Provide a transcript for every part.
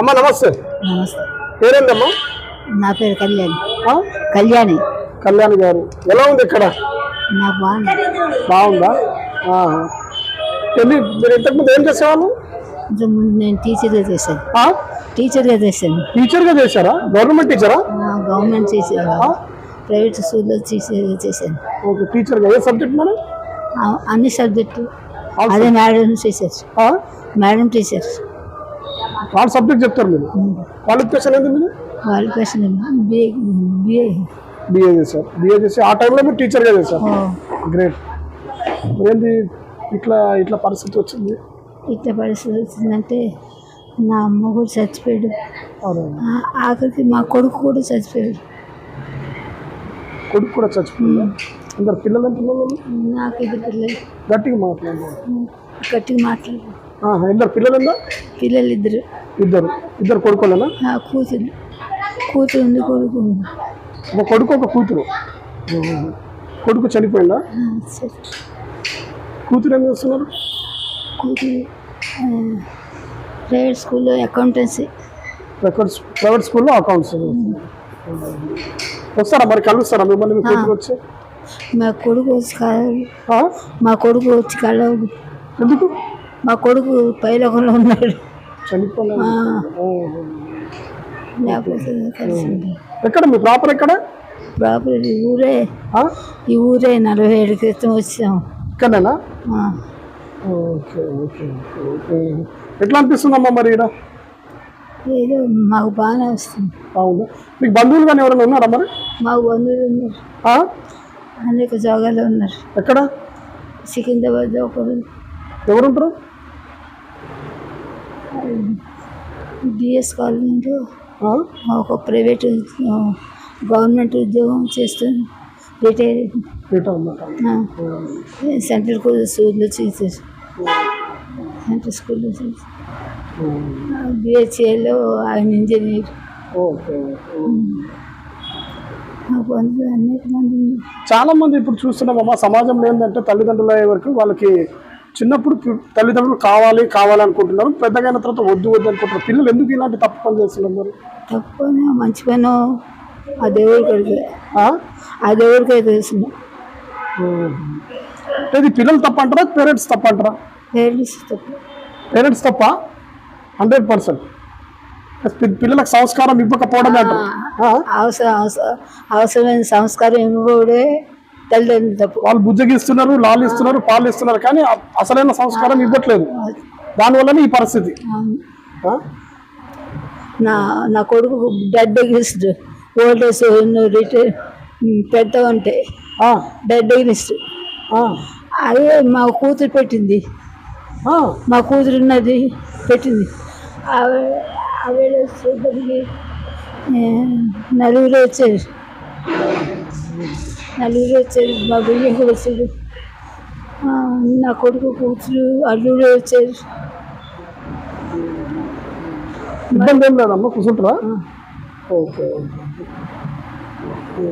అమ్మ నమస్తే. నమస్తే. పేరేంటమ్మా నా పేరు కళ్యాణి? కళ్యాణి. కళ్యాణ్ గారు. ఎలా ఉంది ఇక్కడ? నాకు బాగుంది? బాగుందా. ఎన్ని మీరు ఇంతకుముందు ఏం చేసేవాళ్ళు? నేను టీచర్గా చేశాను? టీచర్గా చేశాను. టీచర్గా చేశారా? గవర్నమెంట్ టీచరా? గవర్నమెంట్ చేశాను ప్రైవేట్ స్కూల్లో టీచర్గా చేశాను. ఓకే టీచర్గా. ఏ సబ్జెక్ట్ మేడం అన్ని సబ్జెక్టు. అదే మేడం టీచర్స్? Madam teachers. వాళ్ళ సబ్జెక్ట్ చెప్తారు మీరు. క్వాలిఫికేషన్ ఏంటి మీరు క్వశ్చన్ బిఏ బిఏ బిఏ చేశారు. బిఏ చేసి ఆ టైంలో మీరు టీచర్గా చేశారు. గ్రేట్ ఏంది ఇట్లా ఇట్లా పరిస్థితి వచ్చింది? ఇట్లా పరిస్థితి వచ్చిందంటే నా అమ్మ కూడా చచ్చిపోయాడు. ఆఖరికి మా కొడుకు కూడా చచ్చిపోయాడు. కొడుకు కూడా చచ్చిపోయిందా అందరు పిల్లలు పిల్లలు? నాకు ఇద్దరు పిల్లలు. గట్టిగా మాట్లాడు. గట్టిగా మాట్లాడు. ఇద్దరు పిల్లలు పిల్లలు ఇద్దరు. ఇద్దరు. ఇద్దరు కొడుకోలేనా? కూతురు. కూతురు ఉంది కొడుకు ఒక కొడుకు ఒక కూతురు. కొడుకు చనిపోయిందా? కూతురు ఏం చేస్తున్నారు? కూతురు ప్రైవేట్ స్కూల్లో అకౌంటెన్సీ. రికార్డ్స్ ప్రైవేట్ స్కూల్లో అకౌంట్స్. వస్తారా మరి? కలుస్తారా మిమ్మల్ని? వచ్చి? మా కొడుకు వచ్చి? మా కొడుకు వచ్చి కలవడు. ఎందుకు? మా కొడుకు పైలోకంలో ఉన్నాడు. కలిసింది. ఎక్కడ మీ ప్రాపర్ ఎక్కడ? ప్రాపర్ ఈ ఊరే? ఈ ఊరే నలభై ఏడు క్రితం వచ్చాం. ఇక్కడనేనా ఆ, ఓకే ఓకే ఓకే, ఎట్లా అనిపిస్తుందమ్మా మరి ఇక్కడ ఏదో మాకు బాగానే వస్తుంది. అవునా. మీకు బంధువులు కానీ ఎవరైనా ఉన్నారా మరి? మాకు బంధువులు ఉన్నారు? అనేక జాగాలో ఉన్నారు. ఎక్కడ? సికింద్రాబాద్ ఒకరు ఎవరుంటారు? డిఎస్ కాలనీలో ఆ? ఒక ప్రైవేట్ గవర్నమెంట్ ఉద్యోగం చేస్తుంది రిటైర్ సెంట్రల్ స్కూల్ స్కూల్లో చేసేసి సెంట్రల్ స్కూల్లో చేసి బిహెచ్ఏలో ఆయన ఇంజనీర్. చాలా మంది ఇప్పుడు చూస్తున్నామమ్మా సమాజంలో ఏంటంటే తల్లిదండ్రులు అయ్యే వరకు వాళ్ళకి చిన్నప్పుడు తల్లిదండ్రులు కావాలి కావాలి అనుకుంటున్నారు పెద్దగా అయిన తర్వాత వద్దు వద్దు అనుకుంటున్నారు. పిల్లలు ఎందుకు ఇలాంటి తప్పు పని చేస్తున్నారు మరి? మంచి పని ఆ దేవుడికి ఆ? దేవుడికే ఇది పిల్లలు తప్ప అంటారా పేరెంట్స్ తప్ప అంటారా? పేరెంట్స్ తప్పు. పేరెంట్స్ తప్ప? Hundred percent. పిల్లలకు సంస్కారం ఇవ్వకపోవడమే అంటారు. అవసరం అవసరమైన సంస్కారం ఇవ్వడే తల్లిదండ్రులు వాళ్ళు బుజ్జగిస్తున్నారు లాలు ఇస్తున్నారు పాలు ఇస్తున్నారు కానీ అసలైన సంస్కారం ఇవ్వట్లేదు. దానివల్లనే ఈ పరిస్థితి? నా నా కొడుకు డెడ్ ఎగ్రిస్ట్ ఓల్డ్ ఏజ్ రిటైర్ పెడతా ఉంటే డెడ్ ఎగ్రిస్ట్ ఆ, అదే మా కూతురు పెట్టింది. మా కూతురు ఉన్నది పెట్టింది. ఆవిడ నలుగురు వచ్చారు. నలుగురు వచ్చారు మా బియ్యం కూడా వచ్చారు నా కొడుకు కూతురు అల్లుడు వచ్చారు. ఇబ్బంది ఏం లేదమ్మా కూర్చుంటారా ఓకే ఓకే.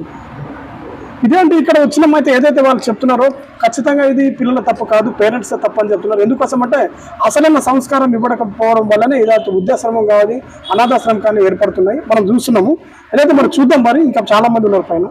ఇదేంటి ఇక్కడ వచ్చినమైతే ఏదైతే వాళ్ళు చెప్తున్నారో ఖచ్చితంగా ఇది పిల్లల తప్పు కాదు పేరెంట్స్ తప్పు అని చెప్తున్నారు. ఎందుకోసం అంటే అసలైన సంస్కారం ఇవ్వకపోవడం వల్లనే ఇలాంటి వృద్ధాశ్రమం కావాలి అనాథాశ్రమం కానీ ఏర్పడుతున్నాయి. మనం చూస్తున్నాము. ఏదైతే మరి చూద్దాం మరి ఇంకా చాలా మంది ఉన్నారు పైన.